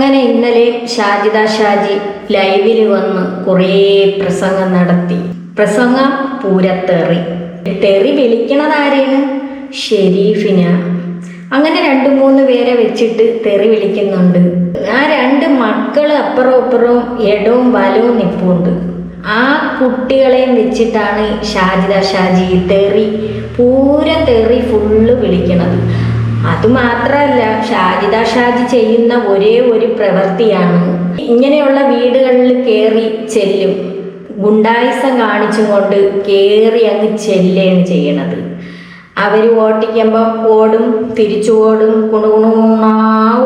അങ്ങനെ ഇന്നലെ ഷാജിദ ഷാജി ലൈവിൽ വന്ന് കുറേ പ്രസംഗം നടത്തി. പ്രസംഗം പൂരത്തെറി. തെറി വിളിക്കണത് ആരെയാണ് ഷെരീഫിന. അങ്ങനെ രണ്ട് മൂന്ന് പേരെ വെച്ചിട്ട് തെറി വിളിക്കുന്നുണ്ട്. ആ രണ്ട് മക്കൾ അപ്പുറം അപ്പുറവും ഇടവും വലവും നിപ്പുണ്ട്. ആ കുട്ടികളെയും വെച്ചിട്ടാണ് ഷാജിദ ഷാജി തെറി പൂര തെറി ഫുള്ള് വിളിക്കണത്. അതുമാത്രമല്ല ഷാജിദ ഷാജി ചെയ്യുന്ന ഒരേ ഒരു പ്രവൃത്തിയാണ്. ഇങ്ങനെയുള്ള വീടുകളിൽ കയറി ചെല്ലും. ഗുണ്ടായിസം കാണിച്ചുകൊണ്ട് കയറി അങ്ങ് ചെല്ലുകയാണ് ചെയ്യണത്. അവർ ഓട്ടിക്കുമ്പോൾ ഓടും തിരിച്ചു ഓടും കുണുകുണുണാ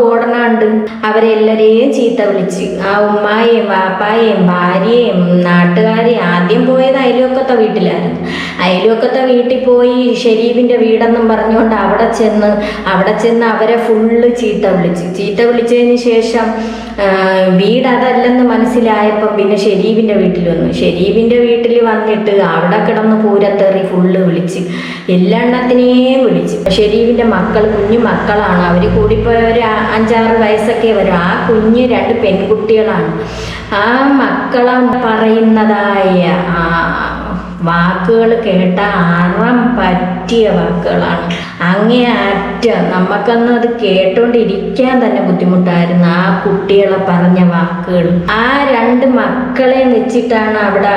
ഓടണുണ്ട് അവരെല്ലാരെയും ചീത്ത വിളിച്ച് ആ ഉമ്മായേയും വാപ്പായേയും ഭാര്യയും നാട്ടുകാരെയും ആദ്യം പോയത് അയലൊക്കത്തെ വീട്ടിലായിരുന്നു അയലൊക്കത്തെ വീട്ടിൽ പോയി ഷെരീഫിന്റെ വീടെന്നും പറഞ്ഞുകൊണ്ട് അവിടെ ചെന്ന് അവിടെ ചെന്ന് അവരെ ഫുള്ള് ചീത്ത വിളിച്ച് ചീത്ത വിളിച്ചതിന് ശേഷം വീട് അതല്ലെന്ന് മനസ്സിലായപ്പോൾ പിന്നെ ഷെരീഫിന്റെ വീട്ടിൽ വന്നു ഷെരീഫിന്റെ വീട്ടിൽ വന്നിട്ട് അവിടെ കിടന്ന് പൂരത്തേറി ഫുള്ള് വിളിച്ച് എല്ലാണ്ണത്തിനെയും വിളിച്ചു. ഷെരീഫിന്റെ മക്കൾ കുഞ്ഞു മക്കളാണ്. അവർ കൂടിപ്പോയ ഒരു അഞ്ചാറ് വയസ്സൊക്കെ വരും. ആ കുഞ്ഞ് രണ്ട് പെൺകുട്ടികളാണ്. ആ മക്കളെ പറയുന്നതായ ആ വാക്കുകൾ കേട്ട അറം പറ്റിയ വാക്കുകളാണ്. അങ്ങേ അറ്റം. നമുക്കൊന്നും അത് കേട്ടോണ്ടിരിക്കാൻ തന്നെ ബുദ്ധിമുട്ടായിരുന്നു ആ കുട്ടികളെ പറഞ്ഞ വാക്കുകൾ ആ രണ്ട് മക്കളെ വെച്ചിട്ടാണ് അവിടെ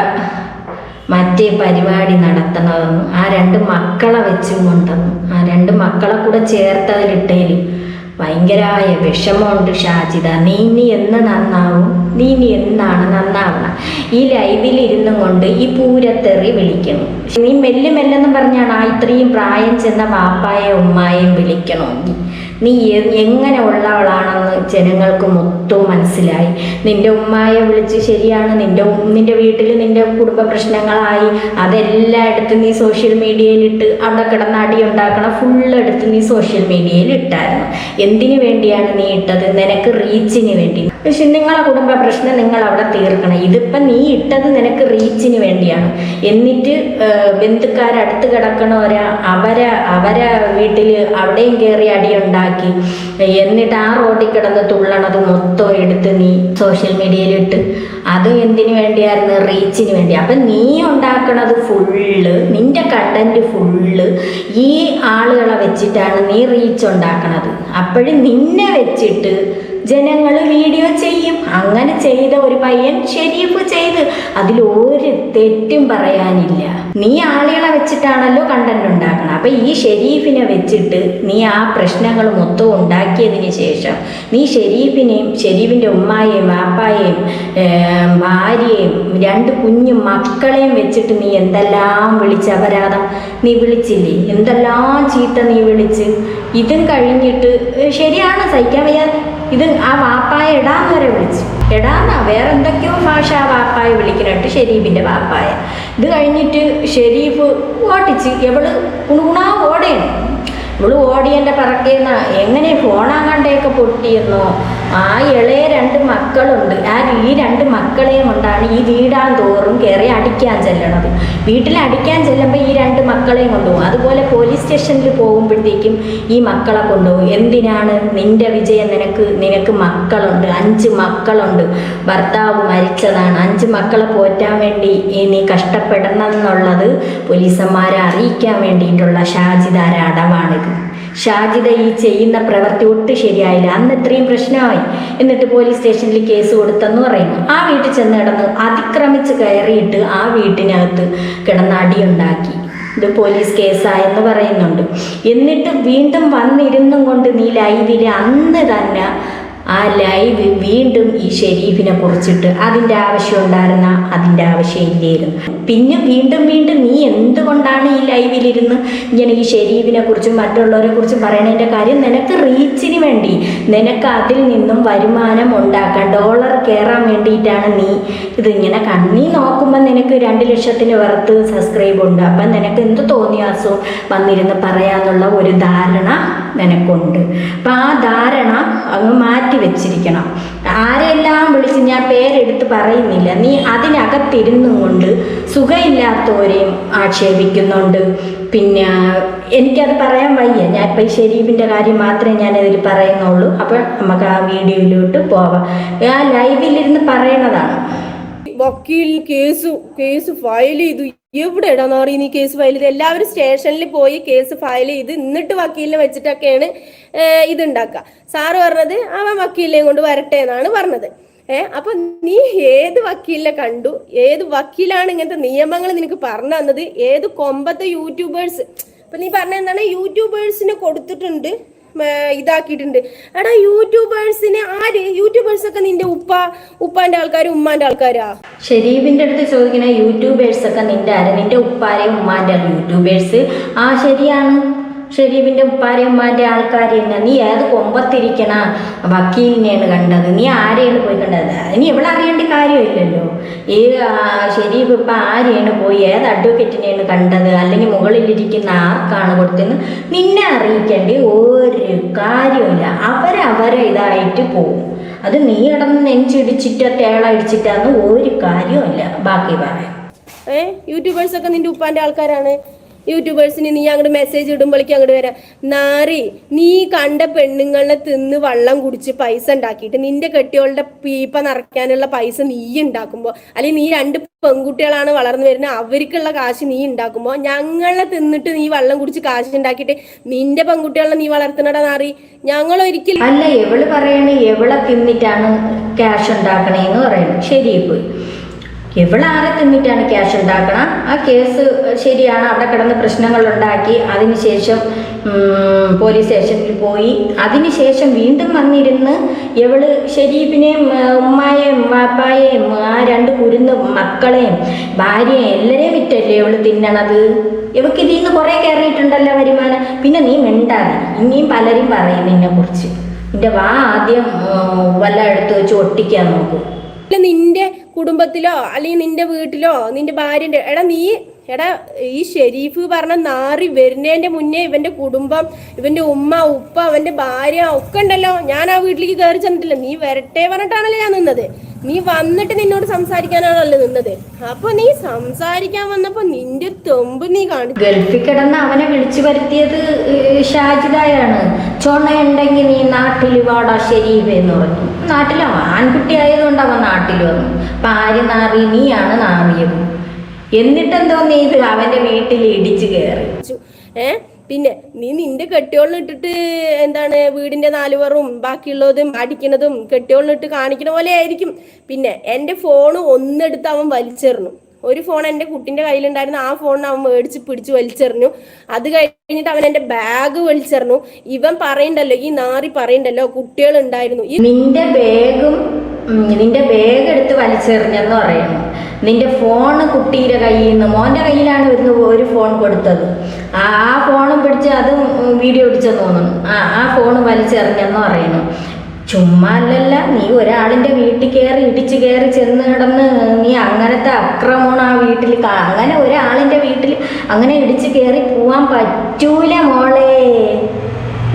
മറ്റേ പരിപാടി നടത്തണതെന്നും ആ രണ്ട് മക്കളെ വെച്ചും കൊണ്ടെന്നും ആ രണ്ട് മക്കളെ കൂടെ ചേർത്തതിലിട്ടേൽ ഭയങ്കരമായ വിഷമമുണ്ട് ഷാജിത നീ ഇനി എന്ന് നന്നാവും നീ ഇനി എന്നാണ് നന്നാവണം. ഈ ലൈവിൽ ഇരുന്നും കൊണ്ട് ഈ പൂരത്തെറി വിളിക്കണം. നീ മെല്ലെ മെല്ലെന്ന് പറഞ്ഞാണ് ആ ഇത്രയും പ്രായം ചെന്ന വാപ്പായെ ഉമ്മായെയും വിളിക്കണമെങ്കിൽ. നീ എങ്ങനെ ഉള്ളവളാണെന്ന് ജനങ്ങൾക്ക് മൊത്തവും മനസ്സിലായി. നിന്റെ ഉമ്മയെ വിളിച്ച് ശരിയാണ്. നിന്റെ നിന്റെ വീട്ടിൽ നിന്റെ കുടുംബ പ്രശ്നങ്ങളായി. അതെല്ലാം എടുത്ത് നീ സോഷ്യൽ മീഡിയയിലിട്ട് അവിടെ കിടന്ന് അടി ഉണ്ടാക്കണം ഫുള്ള് എടുത്ത് നീ സോഷ്യൽ മീഡിയയിൽ ഇട്ടായിരുന്നു. എന്തിനു വേണ്ടിയാണ് നീ ഇട്ടത്? നിനക്ക് റീച്ചിന് വേണ്ടി. പക്ഷെ നിങ്ങളെ കുടുംബ പ്രശ്നം നിങ്ങൾ അവിടെ തീർക്കണം. ഇതിപ്പം നീ ഇട്ടത് നിനക്ക് റീച്ചിന് വേണ്ടിയാണ്. എന്നിട്ട് ബന്ധുക്കാരടുത്ത് കിടക്കണവരാ അവരെ അവരെ വീട്ടിൽ അവിടെയും കയറി അടിയുണ്ടാക്കി എന്നിട്ട് ആ റോഡിൽ കിടന്ന് തുള്ളണത് മൊത്തം എടുത്ത് നീ സോഷ്യൽ മീഡിയയിൽ ഇട്ട്. അത് എന്തിനു വേണ്ടിയായിരുന്നു? റീച്ചിന് വേണ്ടി. അപ്പം നീ ഉണ്ടാക്കണത് ഫുള്ള് നിന്റെ കണ്ടന്റ് ഫുള്ള് ഈ ആളുകളെ വെച്ചിട്ടാണ് നീ റീച്ച് ഉണ്ടാക്കണത്. അപ്പോഴും നിന്നെ വെച്ചിട്ട് ജനങ്ങൾ വീഡിയോ ചെയ്യും. അങ്ങനെ ചെയ്ത ഒരു പയ്യൻ ഷെരീഫ് ചെയ്ത്. അതിൽ ഒരു തെറ്റും പറയാനില്ല. നീ ആളുകളെ വെച്ചിട്ടാണല്ലോ കണ്ടന്റ് ഉണ്ടാക്കണം. അപ്പൊ ഈ ഷെരീഫിനെ വെച്ചിട്ട് നീ ആ പ്രശ്നങ്ങൾ മൊത്തം ഉണ്ടാക്കിയതിന് ശേഷം നീ ഷെരീഫിനെയും ഷെരീഫിന്റെ ഉമ്മായെയും വാപ്പായെയും ഭാര്യയെയും രണ്ട് കുഞ്ഞു മക്കളെയും വെച്ചിട്ട് നീ എന്തെല്ലാം വിളിച്ച അപരാധം? നീ വിളിച്ചില്ലേ? എന്തെല്ലാം ചീത്ത നീ വിളിച്ച്? ഇതും കഴിഞ്ഞിട്ട് ശരിയാണ് സഹിക്കാൻ വയ്യ ഇത് ആ വാപ്പായ എടാന്ന് വരെ വിളിച്ചു. എടാന്നാ വേറെ എന്തൊക്കെയോ ഭാഷ ആ വാപ്പായ വിളിക്കുന്നുണ്ട് ഷെരീഫിന്റെ വാപ്പായ. ഇത് കഴിഞ്ഞിട്ട് ഷെരീഫ് ഓട്ടിച്ച് എവൾ കുണുകുണാ ഓടയാണ് ഇവൾ ഓടിയന്റെ പറക്കേന്ന് എങ്ങനെ ഫോണാങ്ങാണ്ടേക്കെ പൊട്ടിയെന്നോ ആ ഇളയ രണ്ട് മക്കളുണ്ട്. ആ ഈ രണ്ട് മക്കളെയും കൊണ്ടാണ് ഈ വീടാൻ തോറും കയറി അടിക്കാൻ ചെല്ലണത്. വീട്ടിൽ അടിക്കാൻ ചെല്ലുമ്പോൾ ഈ രണ്ട് മക്കളെയും കൊണ്ടുപോകും. അതുപോലെ പോലീസ് സ്റ്റേഷനിൽ പോകുമ്പോഴത്തേക്കും ഈ മക്കളെ കൊണ്ടുപോകും. എന്തിനാണ്? നിന്റെ വിജയം നിനക്ക് നിനക്ക് മക്കളുണ്ട്. അഞ്ച് മക്കളുണ്ട്. ഭർത്താവ് മരിച്ചതാണ്. അഞ്ച് മക്കളെ പോറ്റാൻ വേണ്ടി നീ കഷ്ടപ്പെടണം എന്നുള്ളത് പോലീസന്മാരെ അറിയിക്കാൻ വേണ്ടിയിട്ടുള്ള ഷാജിദാര അടവാണിത് ഷാജിദ ഈ ചെയ്യുന്ന പ്രവൃത്തി ഒട്ടും ശരിയായില്ല. അന്ന് ഇത്രയും പ്രശ്നമായി. എന്നിട്ട് പോലീസ് സ്റ്റേഷനിൽ കേസ് കൊടുത്തെന്ന് പറയുന്നു. ആ വീട്ടിൽ ചെന്ന് കിടന്ന് അതിക്രമിച്ച് കയറിയിട്ട് ആ വീട്ടിനകത്ത് കിടന്ന് അടിയുണ്ടാക്കി. ഇത് പോലീസ് കേസായെന്ന് പറയുന്നുണ്ട്. എന്നിട്ട് വീണ്ടും വന്നിരുന്നും കൊണ്ട് നീ ലൈവിൽ അന്ന് തന്നെ ആ ലൈവ് വീണ്ടും ഈ ഷെരീഫിനെ കുറിച്ചിട്ട് അതിന്റെ ആവശ്യം ഉണ്ടായിരുന്ന അതിന്റെ ആവശ്യമില്ലായിരുന്നു പിന്നെ വീണ്ടും വീണ്ടും നീ എന്തുകൊണ്ടാണ് ഈ ലൈവിലിരുന്ന് ഇങ്ങനെ ഈ ഷെരീഫിനെ കുറിച്ചും മറ്റുള്ളവരെ കുറിച്ചും പറയണതിന്റെ കാര്യം നിനക്ക് റീച്ചിന് വേണ്ടി നിനക്ക് അതിൽ നിന്നും വരുമാനം ഉണ്ടാക്കാൻ ഡോളർ കയറാൻ വേണ്ടിയിട്ടാണ് നീ ഇതിങ്ങനെ കണ്ണി നോക്കുമ്പോൾ നിനക്ക് രണ്ട് ലക്ഷത്തിന് പുറത്ത് സബ്സ്ക്രൈബ് ഉണ്ട്. അപ്പം നിനക്ക് എന്ത് തോന്നിയാസവും വന്നിരുന്ന് പറയാന്നുള്ള ഒരു ധാരണ നിനക്കുണ്ട്. അപ്പം ആ ധാരണ അങ്ങ് മാറ്റി മാറ്റി വെച്ചിരിക്കണം. ആരെല്ലാം വിളിച്ച് ഞാൻ പേരെടുത്ത് പറയുന്നില്ല നീ അതിനകത്തിരുന്നു കൊണ്ട് സുഖമില്ലാത്തവരെയും ആക്ഷേപിക്കുന്നുണ്ട്. പിന്നെ എനിക്കത് പറയാൻ വയ്യ. ഞാൻ ഇപ്പം ഷെരീഫിന്റെ കാര്യം മാത്രമേ ഞാൻ ഇതിൽ പറയുന്നുള്ളൂ. അപ്പോൾ നമുക്ക് ആ വീഡിയോയിലോട്ട് പോവാം. ആ ലൈവിലിരുന്ന് പറയണതാണ്. വക്കീൽ കേസ് കേസ് ഫയൽ ചെയ്തു. എവിടെ ഇടാന്നാറി ഈ കേസ് ഫയൽ ചെയ്ത്? എല്ലാവരും സ്റ്റേഷനിൽ പോയി കേസ് ഫയൽ ചെയ്ത് എന്നിട്ട് വക്കീലിനെ വെച്ചിട്ടൊക്കെയാണ് ഇതുണ്ടാക്കുക. സാറ് പറഞ്ഞത് അവൻ വക്കീലിനെ കൊണ്ട് വരട്ടെ എന്നാണ് പറഞ്ഞത്. ഏഹ് അപ്പൊ നീ ഏത് വക്കീലിനെ കണ്ടു? ഏത് വക്കീലാണ് ഇങ്ങനത്തെ നിയമങ്ങൾ നിനക്ക് പറഞ്ഞു തന്നത്? ഏത് കൊമ്പത്തെ യൂട്യൂബേഴ്സ് ഇപ്പൊ നീ പറഞ്ഞ എന്താണ്? യൂട്യൂബേഴ്സിന് കൊടുത്തിട്ടുണ്ട്. ഇതാക്കിയിട്ടുണ്ട്. എടാ യൂട്യൂബേഴ്സിനെ ആര്? യൂട്യൂബേഴ്സ് ഒക്കെ നിന്റെ ഉപ്പ ഉപ്പാന്റെ ആൾക്കാരും ഉമ്മാന്റെ ആൾക്കാരാ? ഷെരീഫിന്റെ അടുത്ത് ചോദിക്കുന്ന യൂട്യൂബേഴ്സ് ഒക്കെ നിന്റെ ആര്? നിന്റെ ഉപ്പാരെയും ഉമ്മാന്റെ യൂട്യൂബേഴ്സ്. ആ ശരിയാണ്. ഷെരീഫിന്റെ ഉപ്പാരിയമ്മാന്റെ ആൾക്കാർ തന്നെ നീ ഏത് കൊമ്പത്തിരിക്കണ? വക്കീലിനെയാണ് കണ്ടത്. നീ ആരെയാണ് പോയി കണ്ടത്? ഇനി ഇവിടെ അറിയേണ്ട കാര്യമില്ലല്ലോ. ഈ ഷെരീഫ് ഇപ്പം ആരെയാണ് പോയി ഏത് അഡ്വക്കേറ്റിനെയാണ് കണ്ടത്? അല്ലെങ്കിൽ മുകളിലിരിക്കുന്ന ആർക്കാണ് കൊടുത്തതെന്ന് നിന്നെ അറിയിക്കേണ്ട ഒരു കാര്യമില്ല അവരവരെ ഇതായിട്ട് പോകും അത് നീ ഇടന്ന് നെഞ്ചിടിച്ചിട്ടോ തേള ഇടിച്ചിട്ടാന്ന് ഒരു കാര്യമില്ല ബാക്കി പറയാം ഏ? യൂട്യൂബേഴ്സ് ഒക്കെ നിന്റെ ഉപ്പാന്റെ ആൾക്കാരാണ്. യൂട്യൂബേഴ്സിന് നീ അങ്ങോട്ട് മെസ്സേജ് ഇടുമ്പോഴേക്കും അങ്ങോട്ട് വരാം നാറി നീ കണ്ട പെണ്ണുങ്ങളെ തിന്ന് വള്ളം കുടിച്ച് പൈസ ഉണ്ടാക്കിയിട്ട് നിന്റെ കെട്ടിയോളുടെ പീപ്പ നിറയ്ക്കാനുള്ള പൈസ നീ ഉണ്ടാക്കുമ്പോൾ അല്ലെങ്കിൽ നീ രണ്ട് പെൺകുട്ടികളാണ് വളർന്നു വരുന്നത് അവർക്കുള്ള കാശ് നീ ഉണ്ടാക്കുമ്പോൾ ഞങ്ങളെ തിന്നിട്ട് നീ വള്ളം കുടിച്ച് കാശ് ഉണ്ടാക്കിയിട്ട് നിന്റെ പെൺകുട്ടികളെ നീ വളർത്തുന്നടാ നാറി. ഞങ്ങൾ ഒരിക്കലും അല്ല എവൾ പറയണ? എവളെ തിന്നിട്ടാണ് ക്യാഷ് ഉണ്ടാക്കണേന്ന് പറയണം. ശരി പോയി. എവളാരെ തിന്നിട്ടാണ് ക്യാഷ് ഉണ്ടാക്കണം ആ കേസ് ശരിയാണ്. അവിടെ കിടന്ന് പ്രശ്നങ്ങൾ ഉണ്ടാക്കി. അതിനുശേഷം പോലീസ് സ്റ്റേഷനിൽ പോയി. അതിനുശേഷം വീണ്ടും വന്നിരുന്ന് ഇവൾ ഷെരീഫിനെയും ഉമ്മായെയും വാപ്പായെയും ആ രണ്ട് കുരുന്ന് മക്കളെയും ഭാര്യയെയും എല്ലാരെയും വിറ്റല്ലേ ഇവൾ തിന്നണത്? ഇവക്ക് ഇതിൽ നിന്ന് കുറെ കയറിയിട്ടുണ്ടല്ലോ വരുമാനം. പിന്നെ നീ മിണ്ടാതെ. ഇനിയും പലരും പറയും നിന്നെ കുറിച്ച് നിന്റെ വാ ആദ്യം വല്ല എടുത്ത് വെച്ച് ഒട്ടിക്കാൻ നോക്കും. അല്ല നിന്റെ കുടുംബത്തിലോ അല്ലെങ്കിൽ നിന്റെ വീട്ടിലോ നിന്റെ ഭാര്യന്റെ എടാ നീ എടാ ഈ ഷെരീഫ് പറഞ്ഞ നാറി വരുന്നതിന്റെ മുന്നേ ഇവന്റെ കുടുംബം ഇവന്റെ ഉമ്മ ഉപ്പ അവന്റെ ഭാര്യ ഒക്കെ ഉണ്ടല്ലോ. ഞാൻ ആ വീട്ടിലേക്ക് കയറി ചെന്നിട്ടില്ല. നീ വരട്ടെ പറഞ്ഞിട്ടാണല്ലോ ഞാൻ നിന്നത്. നീ വന്നിട്ട് നിന്നോട് സംസാരിക്കാനാണല്ലോ നിന്നത്. അപ്പൊ നീ സംസാരിക്കാൻ വന്നപ്പോ നിന്റെ തെമ്പ് നീ കാണിച്ചു ഗൾഫിൽ കിടന്ന് അവനെ വിളിച്ചു വരുത്തിയത് ഷാജിദായാണ്. ചുണയുണ്ടെങ്കിൽ നീ നാട്ടിൽ വാടാ ശരീഫ് എന്ന് പറഞ്ഞു. അവൻ ആൺകുട്ടി ആയതുകൊണ്ട് അവൻ നാട്ടിൽ വന്നു. ആര് നാറി നീയാണ് നാറിയത്. എന്നിട്ടെന്തോ നീ ഇത് അവന്റെ വീട്ടിൽ ഇടിച്ചു കയറി ഏ? പിന്നെ നീ നിന്റെ കെട്ടിയോളിനിട്ടിട്ട് എന്താണ് വീടിന്റെ നാലുപറും ബാക്കിയുള്ളതും അടിക്കുന്നതും കെട്ടിയോളിനിട്ട് കാണിക്കുന്ന പോലെ ആയിരിക്കും. പിന്നെ എന്റെ ഫോണ് ഒന്നെടുത്ത് അവൻ വലിച്ചെറിഞ്ഞു. ഒരു ഫോൺ എന്റെ കുട്ടിന്റെ കയ്യിലുണ്ടായിരുന്നു. ആ ഫോൺ അവൻ മേടിച്ച് പിടിച്ച് വലിച്ചെറിഞ്ഞു. അത് കഴിഞ്ഞിട്ട് അവൻ എന്റെ ബാഗ് വലിച്ചെറിഞ്ഞു. ഇവൻ പറയണ്ടല്ലോ ഈ നാറി പറയണ്ടല്ലോ കുട്ടികൾ ഉണ്ടായിരുന്നു നിന്റെ ബാഗും നിന്റെ ബാഗ് എടുത്ത് വലിച്ചെറിഞ്ഞെന്ന് പറയുന്നു. നിന്റെ ഫോൺ കുട്ടിയുടെ കയ്യിൽ നിന്ന് മോന്റെ കയ്യിലാണ് ഒരു ഒരു ഫോൺ കൊടുത്തത്. ആ ആ ഫോണും പിടിച്ച് അതും വീഡിയോ പിടിച്ചെന്ന് തോന്നുന്നു. ആ ആ ഫോൺ വലിച്ചെറിഞ്ഞെന്ന് പറയുന്നു. ചുമ്മാ അല്ലല്ല നീ ഒരാളിന്റെ വീട്ടിൽ കയറി ഇടിച്ച് കയറി ചെന്ന് കിടന്ന് നീ അങ്ങനത്തെ അക്രമമാണ് ആ വീട്ടിൽ. അങ്ങനെ ഒരാളിന്റെ വീട്ടിൽ അങ്ങനെ ഇടിച്ച് കയറി പോവാൻ പറ്റൂല മോളെ.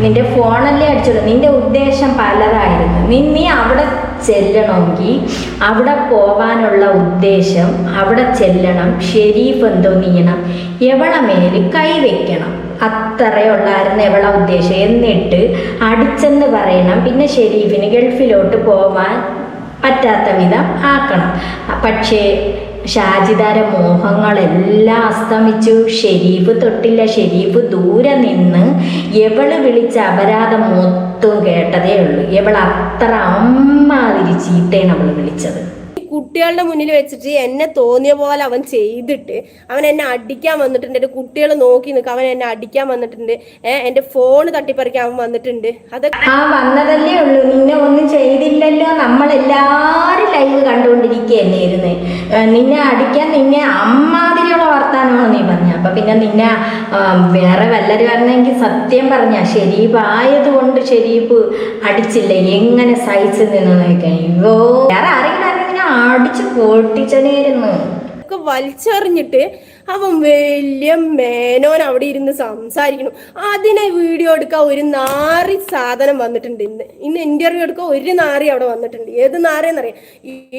നിന്റെ ഫോണല്ലേ അടിച്ചത്. നിന്റെ ഉദ്ദേശം പലതായിരുന്നു. നീ നീ അവിടെ ചെല്ലണമെങ്കിൽ അവിടെ പോവാനുള്ള ഉദ്ദേശം അവിടെ ചെല്ലണം. ഷെരീഫ് എന്തോ നീയണം. എവളമേൽ മേൽ കൈവയ്ക്കണം അത്രയുള്ളായിരുന്നു എവള ഉദ്ദേശം. എന്നിട്ട് അടിച്ചെന്ന് പറയണം. പിന്നെ ഷെരീഫിന് ഗൾഫിലോട്ട് പോവാൻ പറ്റാത്ത വിധം ആക്കണം. പക്ഷേ ഷാജിദാര മോഹങ്ങളെല്ലാം അസ്തമിച്ചു. ഷെരീഫ് തൊട്ടില്ല. ഷെരീഫ് ദൂരെ നിന്ന് എവൾ വിളിച്ച അപരാധം മൊത്തം കേട്ടതേ ഉള്ളൂ. എവൾ അത്ര അമ്മാതിരി ചീത്തയാണ് അവൾ വിളിച്ചത്. കുട്ടികളുടെ മുന്നിൽ വെച്ചിട്ട് എന്നെ തോന്നിയ പോലെ അവൻ ചെയ്തിട്ട് അവൻ എന്നെ അടിക്കാൻ വന്നിട്ടുണ്ട്. എന്റെ കുട്ടികൾ നോക്കി നിൽക്കുക അവൻ എന്നെ അടിക്കാൻ വന്നിട്ടുണ്ട്. എന്റെ ഫോൺ തട്ടിപ്പറിക്കാൻ അവൻ വന്നിട്ടുണ്ട്. അതൊക്കെ ആ വന്നതല്ലേ ഉള്ളൂ. നിന്നെ ഒന്നും ചെയ്തില്ലല്ലോ. നമ്മൾ എല്ലാരും ലൈവ് കണ്ടുകൊണ്ടിരിക്കുകയല്ലേ ഇരുന്ന് നിന്നെ അടിക്കാൻ നിന്നെ അമ്മാതിരിയുള്ള വർത്താനമാണ് നീ പറഞ്ഞ. അപ്പൊ പിന്നെ നിന്നെ വേറെ വല്ലരും പറഞ്ഞെങ്കിൽ സത്യം പറഞ്ഞ ഷെരീഫ് ആയതുകൊണ്ട് ശരീഫ് അടിച്ചില്ല? എങ്ങനെ സഹിച്ചു നിന്ന് നോക്കാൻ വേറെ ആരെങ്കിലും അടിച്ച് പൊട്ടിച്ചനായിരുന്നു വലിച്ചെറിഞ്ഞിട്ട് അവൻ വലിയ മേനോൻ അവിടെ ഇരുന്ന് സംസാരിക്കണം അതിനെ വീഡിയോ എടുക്കാൻ ഒരു നാറി സാധനം വന്നിട്ടുണ്ട് ഇന്ന്. ഇന്ന് ഇന്റർവ്യൂ എടുക്കാൻ ഒരു നാറി അവിടെ വന്നിട്ടുണ്ട്. ഏത് നാറിയെന്നറിയാം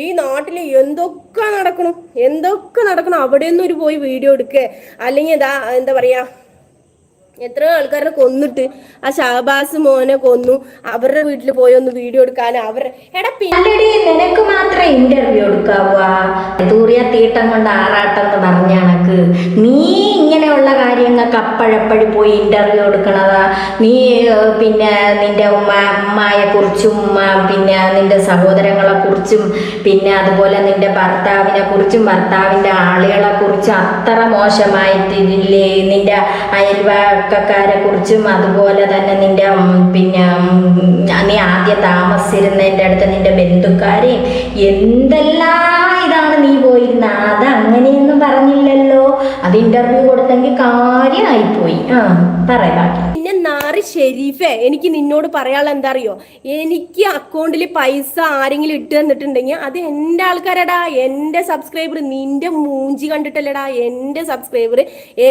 ഈ നാട്ടിൽ എന്തൊക്കെ നടക്കണം? എന്തൊക്കെ നടക്കണം? അവിടെ ഒന്നും ഒരു പോയി വീഡിയോ എടുക്കുക അല്ലെങ്കിൽ എന്താ എന്താ പറയാ എത്ര ആൾക്കാരെ കൊന്നിട്ട് ആ ഷഹബാസ് മോനെ കൊന്നു. അവരുടെ വീട്ടിൽ പോയി ഒന്ന് വീഡിയോ എടുക്കാൻ അവരുടെ എടാ പിന്നീട് നിനക്ക് മാത്രമേ ഇന്റർവ്യൂ എടുക്കാവുക തൂറിയ തീട്ടം കൊണ്ട് ആറാട്ടം എന്ന് പറഞ്ഞ കണക്ക്. നീ ഇങ്ങനെയുള്ള കാര്യങ്ങൾക്ക് അപ്പഴപ്പഴി പോയി ഇന്റർവ്യൂ എടുക്കണതാ. നീ പിന്നെ നിന്റെ ഉമ്മ അമ്മയെ കുറിച്ചും പിന്നെ നിന്റെ സഹോദരങ്ങളെ കുറിച്ചും പിന്നെ അതുപോലെ നിന്റെ ഭർത്താവിനെ കുറിച്ചും ഭർത്താവിന്റെ ആളുകളെ കുറിച്ചും അത്ര മോശമായിട്ടില്ലേ നിന്റെ നിന്റെ അയൽവക്കക്കാരെ കുറിച്ചും അതുപോലെ തന്നെ നിന്റെ പിന്നെ നീ ആദ്യം താമസിച്ചിരുന്നതിന്റെ അടുത്ത് നിന്റെ ബന്ധുക്കാരെയും എന്തെല്ലാം ഇതാണ് നീ പോയിരുന്ന? അത് അങ്ങനെയൊന്നും പറഞ്ഞില്ലല്ലോ. അത് ഇന്റർവ്യൂ കൊടുത്തെങ്കിൽ കാര്യമായിപ്പോയി ആ പറയാം ബാക്കി. ഷെരീഫേ എനിക്ക് നിന്നോട് പറയാനുള്ള എന്താ അറിയോ എനിക്ക് അക്കൗണ്ടിൽ പൈസ ആരെങ്കിലും ഇട്ട് തന്നിട്ടുണ്ടെങ്കിൽ അത് എന്റെ ആൾക്കാരടാ എന്റെ സബ്സ്ക്രൈബർ നിന്റെ മൂഞ്ചി കണ്ടിട്ടല്ലടാ എന്റെ സബ്സ്ക്രൈബർ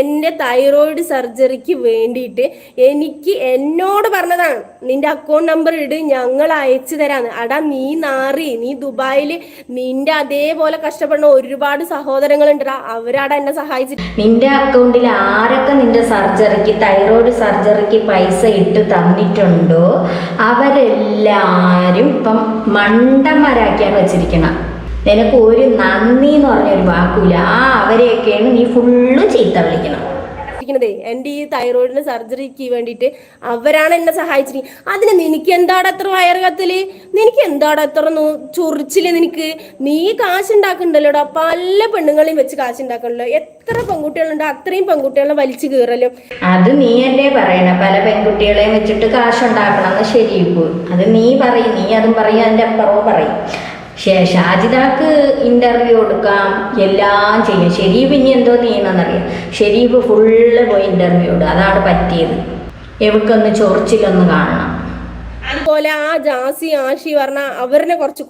എന്റെ തൈറോയിഡ് സർജറിക്ക് വേണ്ടിയിട്ട് എനിക്ക് എന്നോട് പറഞ്ഞതാണ്. നിന്റെ അക്കൗണ്ട് നമ്പർ ഇട് ഞങ്ങൾ അയച്ചു തരാന്ന്. അടാ നീ നാറി നീ ദുബായിൽ നിന്റെ അതേപോലെ കഷ്ടപ്പെടുന്ന ഒരുപാട് സഹോദരങ്ങളുണ്ടടാ. അവരാടാ എന്നെ സഹായിച്ചിട്ട് നിന്റെ അക്കൗണ്ടിൽ ആരൊക്കെ നിന്റെ സർജറിക്ക് തൈറോയ്ഡ് സർജറിക്ക് പൈസ ഇട്ട് തന്നിട്ടുണ്ടോ? അവരെല്ലാരും ഇപ്പം മണ്ടന്മാരാക്കിയാണ് വെച്ചിരിക്കണം നിനക്ക് ഒരു നന്ദി എന്ന് പറഞ്ഞൊരു വാക്കൂല ആ അവരെയൊക്കെയാണ് നീ ഫുള്ളും ചീത്ത വിളിക്കണം ഇരിക്കണതേ എന്റെ ഈ തൈറോയിഡിന് സർജറിക്ക് വേണ്ടിയിട്ട് അവരാണ് എന്നെ സഹായിച്ചിരിക്കുന്നത് അതിന് നിനക്ക് എന്താണ് അത്ര വയറ് കത്തൽ? നിനക്ക് എന്താണ് അത്ര ചൊറിച്ചിൽ നിനക്ക്? നീ കാശ് ഉണ്ടാക്കണ്ടല്ലോടാ പല പെണ്ണുങ്ങളെയും വെച്ച് കാശ് ഉണ്ടാക്കണല്ലോ എത്ര പെൺകുട്ടികളുണ്ട് അത്രയും പെൺകുട്ടികളെ വലിച്ചു കീറല്ലോ അത് നീ അല്ലേ പറയണ? പല പെൺകുട്ടികളെയും വെച്ചിട്ട് കാശുണ്ടാക്കണം എന്ന് ശരിയിപ്പോ അത് നീ പറയും നീ അതും പറയും അതിന്റെ അപ്പുറവും പറയും. ഷാജിദാക്ക് ഇന്റർവ്യൂ കൊടുക്കാം എല്ലാം ചെയ്യും. ഷെരീഫ് ഇനി എന്തോ ചെയ്യണമെന്നറിയാം ഷെരീഫ് ഫുള്ള് പോയി ഇന്റർവ്യൂ ഇടുക അതാണ് പറ്റിയത്. എവക്കൊന്ന് ചൊറിച്ചിലൊന്ന് കാണണം. അതുപോലെ ആ ജാസി ആഷി പറഞ്ഞ അവരുടെ കുറച്ച്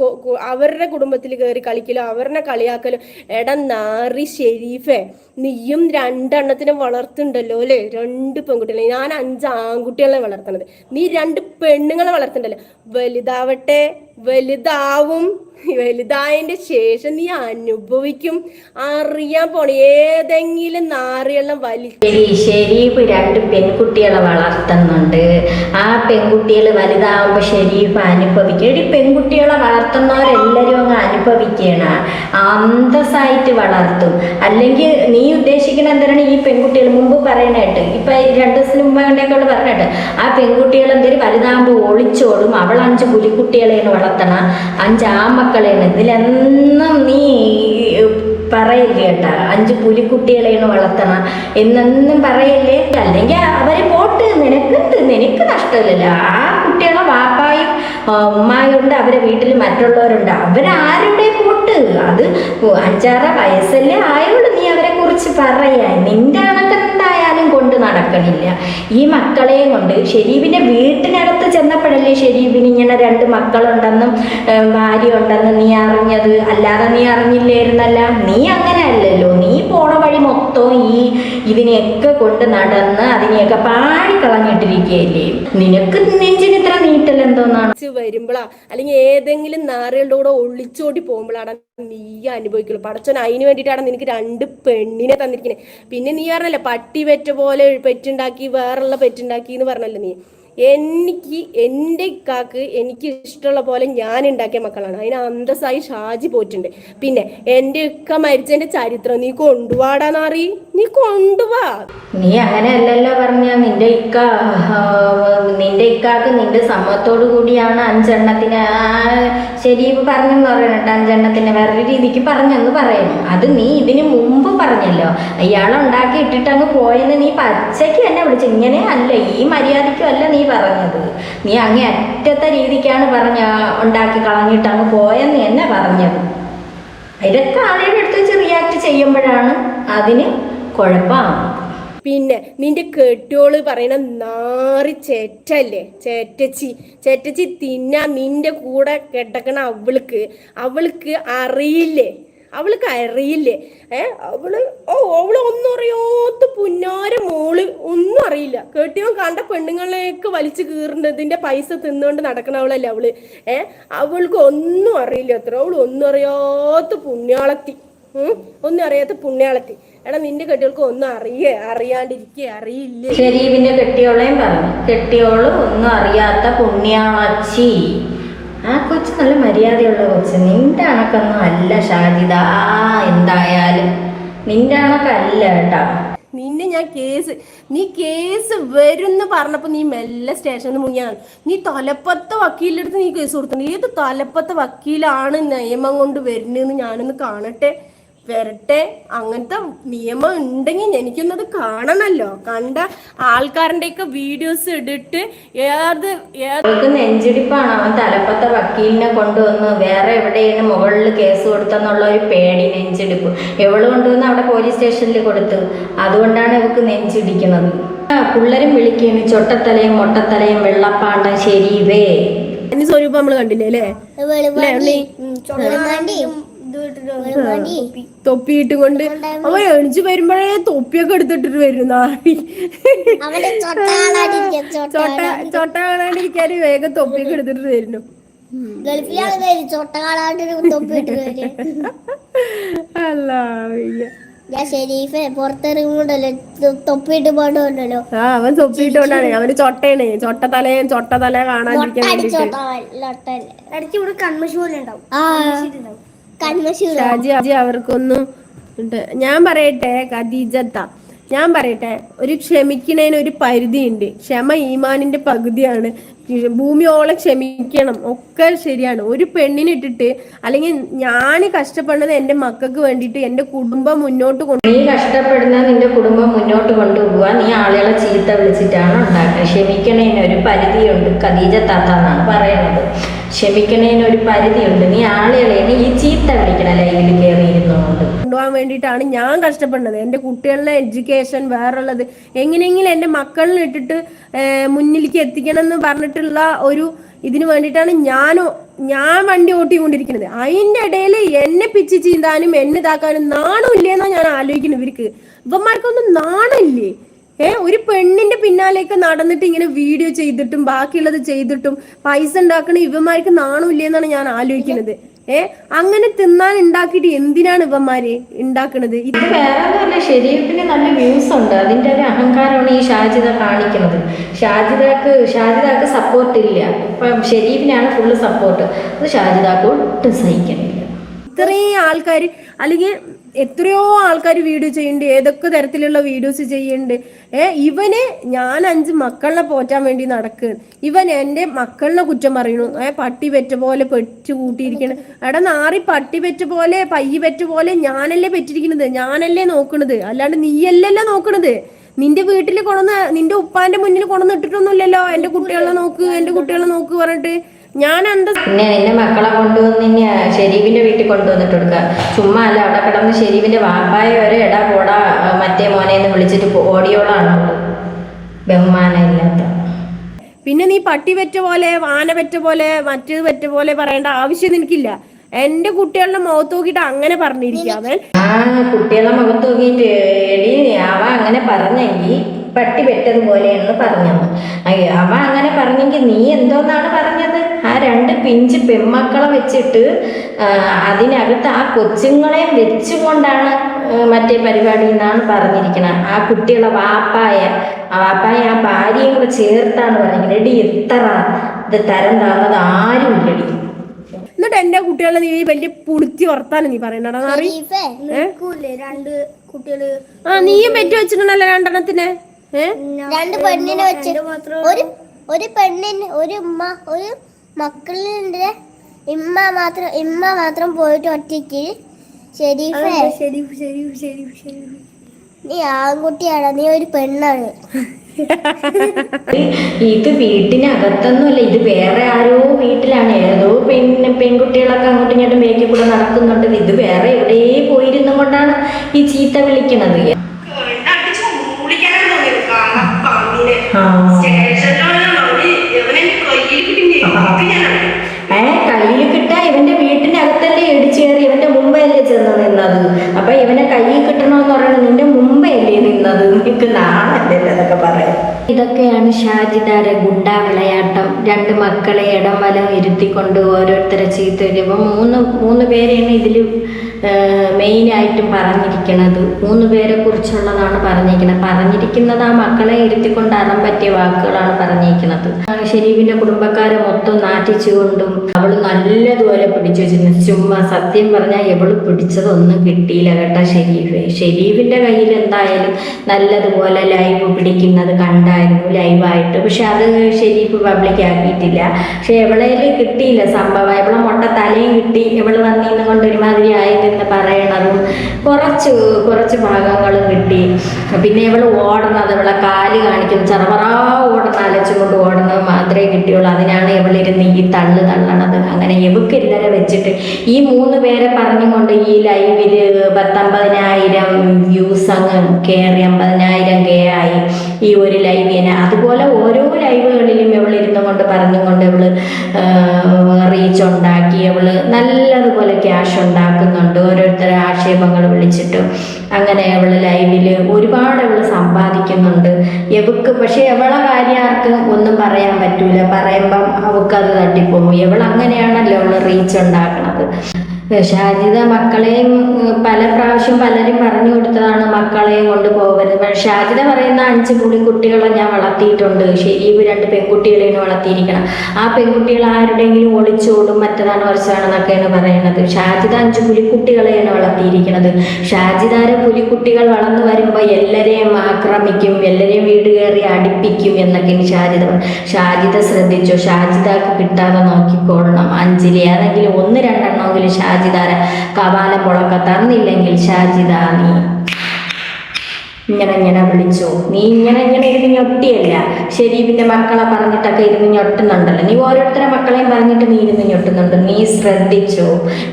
അവരുടെ കുടുംബത്തിൽ കയറി കളിക്കലോ അവരുടെ കളിയാക്കലോ എടാ നാറി ഷെരീഫേ നീയും രണ്ടെണ്ണത്തിനെ വളർത്തുണ്ടല്ലോ അല്ലേ? രണ്ട് പെൺകുട്ടികളെ. ഞാൻ അഞ്ച് ആൺകുട്ടികളെ വളർത്തണത്. നീ രണ്ട് പെണ്ണുങ്ങളെ വളർത്തണ്ടല്ലേ വലുതാവട്ടെ വലുതാവും. വലുതായതിന്റെ ശേഷം നീ അനുഭവിക്കും. അറിയാൻ പോണ. ഏതെങ്കിലും നാറിയെല്ലാം വലി ശരി ഷെരീഫ് രണ്ട് പെൺകുട്ടികളെ വളർത്തുന്നുണ്ട്. ആ പെൺകുട്ടികൾ വലുതാവുമ്പോൾ ഷെരീഫ് അനുഭവിക്കും. എടി പെൺകുട്ടികളെ വളർത്തുന്നവരെല്ലാവരും അങ്ങ് അനുഭവിക്കണ. അന്തസ്സായിട്ട് വളർത്തും. അല്ലെങ്കിൽ നീ ഉദ്ദേശിക്കുന്ന എന്തിനാണ് ഈ പെൺകുട്ടികൾ? മുമ്പ് പറയണായിട്ട് ഇപ്പൊ രണ്ട് ദിവസത്തിന് മുമ്പ് കണ്ടേക്കോട് പറഞ്ഞിട്ട് ആ പെൺകുട്ടികൾ എന്തെങ്കിലും വലുതാകുമ്പോൾ ഒളിച്ചോടും അവൾ അഞ്ച് പുലിക്കുട്ടികളെയാണ് വളർത്തണ അഞ്ച് ആമക്കളെയാണ് ഇതിലെന്നും നീ പറയല്ലേ കേട്ടാ. അഞ്ച് പുലിക്കുട്ടികളെയാണ് വളർത്തണം. എന്നെന്നും പറയല്ലേ? അല്ലെങ്കിൽ അവർ പോട്ട്. നിനക്ക് നിനക്ക് നഷ്ടമില്ലല്ലോ. ആ കുട്ടികളെ വാപ്പായും ആ, ഉമ്മായും ഉണ്ട് അവരെ വീട്ടിൽ മറ്റുള്ളവരുണ്ട്. അവരാരുടെ പോട്ട്? അത് അഞ്ചാറ വയസ്സല്ലേ ആയുള്ളൂ നീ. കുറിച്ച് പറയാ നിന്റെ കണക്ക് എന്തായാലും കൊണ്ട് നടക്കണില്ല. ഈ മക്കളെയും കൊണ്ട്. ഷെരീഫിന്റെ വീട്ടിനകത്ത് ചെന്നപ്പോഴല്ലേ ഷെരീഫിന് ഇങ്ങനെ രണ്ട് മക്കളുണ്ടെന്നും ഭാര്യ ഉണ്ടെന്നും നീ അറിഞ്ഞത്? അല്ലാതെ നീ അറിഞ്ഞില്ലായിരുന്നല്ല. നീ അങ്ങനെ അല്ലല്ലോ നീ പോണ മൊത്തം ഈ ഇതിനെയൊക്കെ കൊണ്ട് നടന്ന് അതിനെയൊക്കെ പാഴി കളഞ്ഞിട്ടിരിക്കുകയല്ലേ നിനക്ക് നെഞ്ചിന് ഇത്ര നീട്ടൽ എന്തോന്നാണ്? വരുമ്പോഴാ അല്ലെങ്കിൽ ഏതെങ്കിലും നാറുകളുടെ കൂടെ ഒളിച്ചോടി പോകുമ്പോഴാണ് നീ അനുഭവിക്കുള്ളൂ. പടച്ചോൻ അതിന് വേണ്ടിയിട്ടാണ് നിനക്ക് രണ്ട് പെണ്ണിനെ തന്നിരിക്കുന്നത് പിന്നെ നീ പറഞ്ഞല്ലേ പട്ടി പെറ്റ പോലെ പെറ്റുണ്ടാക്കി വേറുള്ള പെറ്റുണ്ടാക്കി എന്ന് പറഞ്ഞല്ലോ നീ. എനിക്ക് എന്റെ ഇക്കാക്ക് എനിക്ക് ഇഷ്ടമുള്ള പോലെ ഞാൻ ഉണ്ടാക്കിയ മക്കളാണ്. അതിന് അന്തസ്സായി ഷാജി പോയിട്ടുണ്ട്. പിന്നെ എന്റെ ഇക്ക മരിച്ചതിന്റെ ചരിത്രം നീ കൊണ്ടുപോടാന്നറി നീ കൊണ്ടുപോവാ നീ അങ്ങനെ അങ്ങനെയല്ലല്ലോ പറഞ്ഞ. നിന്റെ ഇക്ക നിന്റെ ഇക്കാക്ക് നിന്റെ സമ്മതത്തോടു കൂടിയാണ് അഞ്ചെണ്ണത്തിന് ശരി പറഞ്ഞെന്ന് പറയണട്ടോ അഞ്ചെണ്ണത്തിന് വേറൊരു രീതിക്ക് പറഞ്ഞെന്ന് പറയുന്നു അത് നീ ഇതിന് മുമ്പ് പറഞ്ഞല്ലോ. അയാൾ ഉണ്ടാക്കി ഇട്ടിട്ട് പോയെന്ന് നീ പച്ചയ്ക്ക് തന്നെ വിളിച്ചു. ഇങ്ങനെ അല്ല ഈ മര്യാദയ്ക്കും അല്ല നീ പറഞ്ഞത്. നീ അങ്ങേ അറ്റത്തെ രീതിക്കാണ് പറഞ്ഞ ഉണ്ടാക്കി കളഞ്ഞിട്ട് പോയെന്ന് എന്നെ പറഞ്ഞത്. അതിലൊക്കെ ആളുകളുടെ അടുത്ത് വെച്ച് റിയാക്ട് ചെയ്യുമ്പോഴാണ് അതിന് കുഴപ്പമാകുന്നത് പിന്നെ നിന്റെ കെട്ടിയോൾ പറയണ നാറി ചേറ്റല്ലേ? ചേറ്റച്ചി. ചേറ്റച്ചി തിന്നാ നിന്റെ കൂടെ കിടക്കണ അവൾക്ക്. അവൾക്ക് അറിയില്ലേ? അവൾക്ക് അറിയില്ലേ ഏ അവൾ ഓ അവൾ ഒന്നും അറിയാത്ത പുന്നാര മോൾ ഒന്നും അറിയില്ല. കേട്ടിയോ കണ്ട പെണ്ണുങ്ങളെയൊക്കെ വലിച്ചു കീറുന്നതിന്റെ പൈസ തിന്നുകൊണ്ട് നടക്കണവളല്ലേ അവൾ. ഏ അവൾക്ക് ഒന്നും അറിയില്ല അത്ര. അവൾ ഒന്നും അറിയാത്ത പുണ്യാളത്തി. ഒന്നും അറിയാത്ത പുണ്യാളത്തി. എടാ നിന്റെ കെട്ടികൾക്ക് ഒന്നും അറിയേ അറിയാണ്ടിരിക്കേ അറിയില്ലേ? ഷെരീഫിന്റെ കെട്ടിയോളേം പറഞ്ഞു. കെട്ടിയോൾ ഒന്നും അറിയാത്ത പുണ്യാളച്ചി. ആ കൊച്ചു നല്ല മര്യാദയുള്ള കൊച്ച്. നിന്റെ അണക്കൊന്നും അല്ല ഷാജിദ. എന്തായാലും. നിന്റെ അണക്കല്ല കേട്ടാ. നിന്നെ ഞാൻ കേസ് നീ കേസ് വരുന്ന് പറഞ്ഞപ്പോ നീ മെല്ലെ സ്റ്റേഷനിൽ മുങ്ങിയാണ്. നീ തലപ്പത്തെ വക്കീലെടുത്ത് നീ കേസ് കൊടുത്തു ഏത് തലപ്പത്തെ വക്കീലാണ് നിയമം കൊണ്ട് വരുന്നതെന്ന് ഞാനൊന്ന് കാണട്ടെ? വരട്ടെ. അങ്ങനത്തെ നിയമം ഉണ്ടെങ്കിൽ എനിക്കൊന്നത് കാണണല്ലോ. കണ്ട ആൾക്കാരുടെയൊക്കെ വീഡിയോസ് ഇട്ടിട്ട് ഏത് ഏത് നെഞ്ചിടിപ്പാണ് അവൻ തലപ്പത്തെ വക്കീലിനെ കൊണ്ടുവന്ന് വേറെ എവിടെയാണ് മുകളിൽ കേസ് കൊടുത്തെന്നുള്ള ഒരു പേടി നെഞ്ചിടിപ്പ്. എവൾ കൊണ്ടുവന്ന് അവിടെ പോലീസ് സ്റ്റേഷനിൽ കൊടുത്തു. അതുകൊണ്ടാണ് ഇവക്ക് നെഞ്ചിടിക്കുന്നത്. പിള്ളേരും വിളിക്കുന്നു ചൊട്ടത്തലയും മൊട്ടത്തലയും വെള്ളപ്പാണ്ട ശരീവേ. ഇവേ സ്വരൂപം നമ്മൾ കണ്ടില്ലേ അല്ലേ? തൊപ്പിയിട്ട് കൊണ്ട് അവൻ എണിച്ച് വരുമ്പോഴേ തൊപ്പിയൊക്കെ എടുത്തിട്ട് വരും നാളി ചൊട്ട ചൊട്ട കാണാണ്ടിരിക്കാന് വേഗം തൊപ്പിയൊക്കെ എടുത്തിട്ട് വരുന്നു അല്ല വയ്യ. ഞാൻ ഷെരീഫെ പുറത്തിറങ്ങുമ്പോണ്ടല്ലോ തൊപ്പിട്ട് പോണ്ടല്ലോ ആ അവൻ തൊപ്പിയിട്ടോണ്ടാണ് അവന് ചൊട്ടയാണ് ചൊട്ട തലയും ചൊട്ട തല കാണാൻ ഇടയ്ക്ക് ഇവിടെ കൺമശൂലുണ്ടാവും ഷാജി അവർക്കൊന്നും ഞാൻ പറയട്ടെ ഖദീജത്ത. ഞാൻ പറയട്ടെ ഒരു ക്ഷമിക്കണേന് ഒരു പരിധിയുണ്ട്. ക്ഷമ ഈമാനിന്റെ പകുതിയാണ്. ഭൂമിയോളം ക്ഷമിക്കണം. ഒക്കെ ശരിയാണ്. ഒരു പെണ്ണിനിട്ടിട്ട് അല്ലെങ്കിൽ ഞാൻ കഷ്ടപ്പെടുന്നത് എന്റെ മക്കൾക്ക് വേണ്ടിയിട്ട് എന്റെ കുടുംബം മുന്നോട്ട് കൊണ്ട് നീ കഷ്ടപ്പെടുന്ന നിന്റെ കുടുംബം മുന്നോട്ട് കൊണ്ടുപോകുക നീ ആളുകളെ ചീത്ത വിളിച്ചിട്ടാണ് ഉണ്ടാക്കുക ക്ഷമിക്കണേന് ഒരു പരിധിയുണ്ട്. ഖദീജ താത്ത എന്നാണ് പറയണത് ക്ഷമിക്കണേന് ഒരു പരിധിയുണ്ട്. നീ ആളുകളെ ഈ ചീത്ത വിളിക്കണ ലൈവിൽ കൊണ്ടുപോകാൻ വേണ്ടിയിട്ടാണ് ഞാൻ കഷ്ടപ്പെടുന്നത്. എന്റെ കുട്ടികളുടെ എഡ്യൂക്കേഷൻ വേറുള്ളത്. എങ്ങനെയെങ്കിലും എന്റെ മക്കളിൽ ഇട്ടിട്ട് മുന്നിലേക്ക് എത്തിക്കണം എന്ന് പറഞ്ഞിട്ടുള്ള ഒരു ഇതിന് വേണ്ടിയിട്ടാണ് ഞാൻ ഞാൻ വണ്ടി ഓട്ടിക്കൊണ്ടിരിക്കുന്നത്. അതിന്റെ ഇടയിൽ എന്നെ പിച്ച് ചീന്താനും എന്നെ ഇതാക്കാനും നാണമില്ലേന്നാണ് ഞാൻ ആലോചിക്കുന്നത് ഇവർക്ക്. ഇവന്മാർക്കൊന്നും നാണമില്ലേ ഏ ഒരു പെണ്ണിന്റെ പിന്നാലേക്ക് നടന്നിട്ട് ഇങ്ങനെ വീഡിയോ ചെയ്തിട്ടും ബാക്കിയുള്ളത് ചെയ്തിട്ടും പൈസ ഉണ്ടാക്കണ ഇവന്മാർക്ക് നാണമില്ലേന്നാണ് ഞാൻ ആലോചിക്കുന്നത്. ഏ അങ്ങനെ തിന്നാൻ ഉണ്ടാക്കിയിട്ട് എന്തിനാണ് ഇവന്മാര് ഉണ്ടാക്കുന്നത് ഇത് വേറെ ശരീരത്തിന് നല്ല വ്യൂസ് ഉണ്ട്. അതിന്റെ ഒരു അഹങ്കാരമാണ് ഈ ഷാജിദ കാണിക്കുന്നത്. ഷാജിതക്ക് ഷാജിതക്ക് സപ്പോർട്ട് ഇല്ല. ഇപ്പം ഷെരീഫിനാണ് ഫുള്ള് സപ്പോർട്ട് അത് ഷാജിദക്ക് ഒട്ടും ഇത്രയും ആൾക്കാർ അല്ലെങ്കിൽ എത്രയോ ആൾക്കാർ വീഡിയോ ചെയ്യുന്നുണ്ട് ഏതൊക്കെ തരത്തിലുള്ള വീഡിയോസ് ചെയ്യുന്നുണ്ട് ഏ ഇവന് ഞാൻ അഞ്ച് മക്കളിനെ പോറ്റാൻ വേണ്ടി നടക്കുക ഇവൻ എന്റെ മക്കളിനെ കുറ്റം പറയണു. ഏ പട്ടി പെറ്റ പോലെ പെറ്റു കൂട്ടിയിരിക്കണം. എടാ നാറി പട്ടി പെറ്റ പോലെ പയ്യ പെറ്റ പോലെ ഞാനല്ലേ പെറ്റിരിക്കുന്നത് ഞാനല്ലേ നോക്കണത്? അല്ലാണ്ട് നീയല്ലല്ലോ നോക്കണത്. നിന്റെ വീട്ടിൽ കൊണ്ടുവന്ന് നിന്റെ ഉപ്പാന്റെ മുന്നിൽ കൊണ്ടുവന്ന് ഇട്ടിട്ടൊന്നുമില്ലല്ലോ എന്റെ കുട്ടികളെ നോക്ക് എന്റെ കുട്ടികളെ നോക്ക് പറഞ്ഞിട്ട്. ഞാൻ എന്താ പിന്നെ നിന്റെ മക്കളെ കൊണ്ടുവന്ന് ഇനി ഷെരീഫിന്റെ വീട്ടിൽ കൊണ്ടുവന്നിട്ട് കൊടുക്കുക ചുമ്മാ അല്ല അവിടെ കിടന്ന് ഷെരീഫിന്റെ വാപ്പായ വരെ എടാ പോടാ മറ്റേ മോനെ എന്ന് വിളിച്ചിട്ട് ഓടിയോളാണോ ഓടിയോളാണ് അവൾ. ബഹുമാനം ഇല്ലാത്ത. പിന്നെ നീ പട്ടി വെറ്റ പോലെ വാന വെറ്റ പോലെ മറ്റേത് വെറ്റ പോലെ പറയേണ്ട ആവശ്യം നിനക്കില്ല. എന്റെ കുട്ടികളുടെ മുഖത്ത് നോക്കിയിട്ട് അങ്ങനെ പറഞ്ഞിരിക്കാം ആ കുട്ടികളുടെ മുഖത്ത് നോക്കിയിട്ട് എടി അവ അങ്ങനെ പറഞ്ഞെങ്കിൽ പട്ടി എന്ന് അയ്യോ അവ അങ്ങനെ പറഞ്ഞെങ്കിൽ നീ എന്തോന്നാണ് പറഞ്ഞത്? ആ രണ്ട് പിഞ്ച് പെൺമക്കളെ വെച്ചിട്ട് അതിനകത്ത് ആ കൊച്ചുങ്ങളെ വെച്ചുകൊണ്ടാണ് മറ്റേ പരിപാടി എന്നാണ് പറഞ്ഞിരിക്കുന്നത് ആ കുട്ടികളെ വാപ്പായ ആ വാപ്പായ ആ ഭാര്യയും കൂടെ ചേർത്താണ് പറഞ്ഞിരിക്കുന്നത് എടി എത്ര ഇത് തരം താന്നത് ആരും ഇല്ലടി എന്നിട്ട് എന്റെ കുട്ടികളെ നീ വലിയ പുളുത്തി വർത്താനം നീ പറയണടാ രണ്ട് കുട്ടികൾ ആ നീയും പെറ്റു വെച്ചിട്ടുണ്ടല്ലോ രണ്ടെണ്ണത്തിന്. ഏഹ് രണ്ട് പെണ്ണിനെ വെച്ച് ഒരു ഒരു പെണ്ണിന് ഒരു ഉമ്മ ഒരു മക്കളിന്റെ ഇമ്മ മാത്രം ഇമ്മ മാത്രം പോയിട്ട് ഒറ്റയ്ക്ക്. ഷെരീഫ്. നീ ആൺകുട്ടിയാണ്? നീ ഒരു പെണ്ണാണ്. ഇത് വീട്ടിനകത്തൊന്നുമല്ല ഇത് വേറെ ആരോ വീട്ടിലാണ്. ഏതോ പെണ്ണ് പെൺകുട്ടികളൊക്കെ അങ്ങോട്ടും ഇങ്ങോട്ടും മേക്കിൽ കൂടെ നടക്കുന്നുണ്ട്. ഇത് വേറെ എവിടെ പോയിരുന്നു കൊണ്ടാണ് ഈ ചീത്ത വിളിക്കണത്. ആ. നിന്നത് അപ്പൊ ഇവനെ കയ്യിൽ കിട്ടണമെന്ന് പറയണത് നിന്റെ മുമ്പേ അല്ലേ നിന്നത്. നിനക്ക് നാളല്ലേ എന്നൊക്കെ പറയാം. ഇതൊക്കെയാണ് ഷാജിദാരെ ഗുണ്ടാ വിളയാട്ടം. രണ്ട് മക്കളെ ഇടം വലം ഇരുത്തിക്കൊണ്ട് ഓരോരുത്തരെ ചീത്ത വരുമ്പോൾ മൂന്ന് മൂന്ന് പേരെയാണ് ഇതിൽ മെയിനായിട്ടും പറഞ്ഞിരിക്കുന്നത് മൂന്ന് പേരെ കുറിച്ചുള്ളതാണ് പറഞ്ഞിരിക്കുന്നത് പറഞ്ഞിരിക്കുന്നത് ആ മക്കളെ ഇരുത്തിക്കൊണ്ട് അറം പറ്റിയ വാക്കുകളാണ് പറഞ്ഞിരിക്കുന്നത് ഷെരീഫിന്റെ കുടുംബക്കാരെ മൊത്തം നാറ്റിച്ചുകൊണ്ടും അവൾ നല്ലതുപോലെ പിടിച്ചു വെച്ചിരുന്നു. ചുമ്മാ സത്യം പറഞ്ഞാൽ എവൾ പിടിച്ചതൊന്നും കിട്ടിയില്ല കേട്ടോ ഷെരീഫ്. ഷെരീഫിന്റെ കയ്യിൽ എന്തായാലും നല്ലതുപോലെ ലൈവ് പിടിക്കുന്നത് കണ്ടായിരുന്നു ലൈവായിട്ട്. പക്ഷെ അത് ഷെരീഫ് പബ്ലിക് ആക്കിയിട്ടില്ല. പക്ഷെ എവളേൽ കിട്ടിയില്ല സംഭവം. എവളെ മൊട്ട തലയും കിട്ടി. എവൾ വന്നിരുന്നു കൊണ്ട് ഒരുമാതിരി ആയതെന്ന് പറയണതും കുറച്ച് കുറച്ച് ഭാഗങ്ങളും കിട്ടി. പിന്നെ ഇവൾ ഓടുന്നത് ഇവളെ കാൽ കാണിക്കുന്നു. ചെറവറാ ഓടുന്ന അലച്ചുകൊണ്ട് ഓടുന്നത് മാത്രമേ കിട്ടിയുള്ളൂ. അതിനാണ് ഇവളിരുന്ന് ഈ തള്ള് തള്ളണത്. അങ്ങനെ ഇവക്ക് ഇല്ലരെ വെച്ചിട്ട് ഈ മൂന്ന് പേരെ പറഞ്ഞുകൊണ്ട് ഈ ലൈവിൽ പത്തൊമ്പതിനായിരം വ്യൂസ് അങ്ങ് കയറി അമ്പതിനായിരം കെ ആയി. ഈ ഒരു ലൈവിന് അതുപോലെ ഓരോ ലൈവുകളിലും ഇവൾ ഇരുന്നു കൊണ്ട് പറഞ്ഞുകൊണ്ട് ഇവൾ റീച്ച് ഉണ്ടാക്കി. അവൾ നല്ലതുപോലെ ക്യാഷ് ഉണ്ടാക്കുന്നുണ്ട്. ഓരോരുത്തരെ ആക്ഷേപങ്ങൾ വിളിച്ചിട്ടും അങ്ങനെ അവൾ ലൈവിൽ ഒരുപാട് അവൾ സമ്പാദിക്കുന്നുണ്ട്. എവക്ക് പക്ഷെ എവളെ കാര്യം ആർക്കും ഒന്നും പറയാൻ പറ്റൂല. പറയുമ്പം അവക്കത് തട്ടിപ്പോകും എവൾ അങ്ങനെയാണല്ലോ അവൾ റീച്ച് ഉണ്ടാക്കണത്. ഷാജിദ മക്കളെയും പല പ്രാവശ്യം പലരും പറഞ്ഞു കൊടുത്തതാണ് മക്കളെയും കൊണ്ട് പോകരുത് ഷാജിത പറയുന്ന അഞ്ച് പുളി കുട്ടികളെ ഞാൻ വളർത്തിയിട്ടുണ്ട്. ഷെരീഫ് രണ്ട് പെൺകുട്ടികളെയാണ് വളർത്തിയിരിക്കണം. ആ പെൺകുട്ടികൾ ആരുടെയെങ്കിലും ഒളിച്ചോടും മറ്റതാണ് വർഷമാണെന്നൊക്കെയാണ് പറയുന്നത്. ഷാജിദ അഞ്ച് പുലിക്കുട്ടികളെയാണ് വളർത്തിയിരിക്കുന്നത് ഷാജിദാരെ പുലിക്കുട്ടികൾ വളർന്നു വരുമ്പോൾ എല്ലാരെയും ആക്രമിക്കും എല്ലാരെയും വീട് കയറി അടിപ്പിക്കും എന്നൊക്കെയാണ് ഷാജിത ഷാജിദ ശ്രദ്ധിച്ചു? ഷാജിതാക്ക് കിട്ടാതെ നോക്കിക്കൊള്ളണം അഞ്ചിലെ ഏതെങ്കിലും ഒന്ന് രണ്ടെണ്ണമെങ്കിലും ഷാജിദാരെ കവാലം മുളക്ക തന്നില്ലെങ്കിൽ ഷാജിദ നീ. ഇങ്ങനെ ഇങ്ങനെ വിളിച്ചു. നീ ഇങ്ങനെ ഇങ്ങനെ ഇരുന്ന് ഞൊട്ടിയല്ല. ഷെരീഫിന്റെ മക്കളെ പറഞ്ഞിട്ടൊക്കെ ഇരുന്ന് ഞൊട്ടുന്നുണ്ടല്ലോ. നീ ഓരോരുത്തരെ മക്കളെയും പറഞ്ഞിട്ട് നീ ഇരുന്ന് ഞൊട്ടുന്നുണ്ട്. നീ ശ്രദ്ധിച്ചു.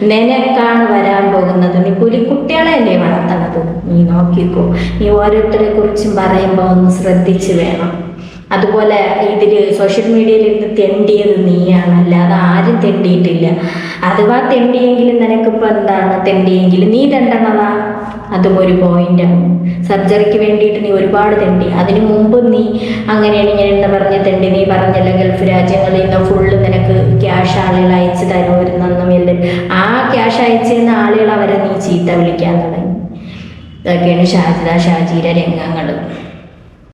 നിനക്കാണ് വരാൻ പോകുന്നത്. നീ പുലിക്കുട്ടികളെ അല്ലേ വളർത്തണത് നീ നോക്കിക്കോ. നീ ഓരോരുത്തരെ കുറിച്ചും പറയുമ്പോൾ ഒന്ന് ശ്രദ്ധിച്ചു വേണം. അതുപോലെ ഇതിൽ സോഷ്യൽ മീഡിയയിൽ ഇരുന്ന് തെണ്ടിയത് നീയാണ്. അല്ലാതെ ആരും തെണ്ടിയിട്ടില്ല. അഥവാ തെണ്ടിയെങ്കിലും നിനക്കിപ്പോൾ എന്താണ്? തെണ്ടിയെങ്കിലും നീ തെണ്ടണതാ. അതും ഒരു പോയിന്റാണ് സർജറിക്ക് വേണ്ടിയിട്ട് നീ ഒരുപാട് തെണ്ടി. അതിനു മുമ്പ് നീ അങ്ങനെയാണ് ഇങ്ങനെ എന്ന് പറഞ്ഞ തെണ്ടി. നീ പറഞ്ഞല്ല ഗൾഫ് രാജ്യങ്ങളിൽ നിന്ന് ഫുള്ള് നിനക്ക് ക്യാഷ് ആളുകൾ അയച്ചു തരുമായിരുന്നെന്നും എല്ലാം. ആ ക്യാഷ് അയച്ചു തരുന്ന ആളുകൾ അവരെ നീ ചീത്ത വിളിക്കാൻ തുടങ്ങി. ഇതൊക്കെയാണ് ഷാജിദ ഷാജിയുടെ രംഗങ്ങൾ.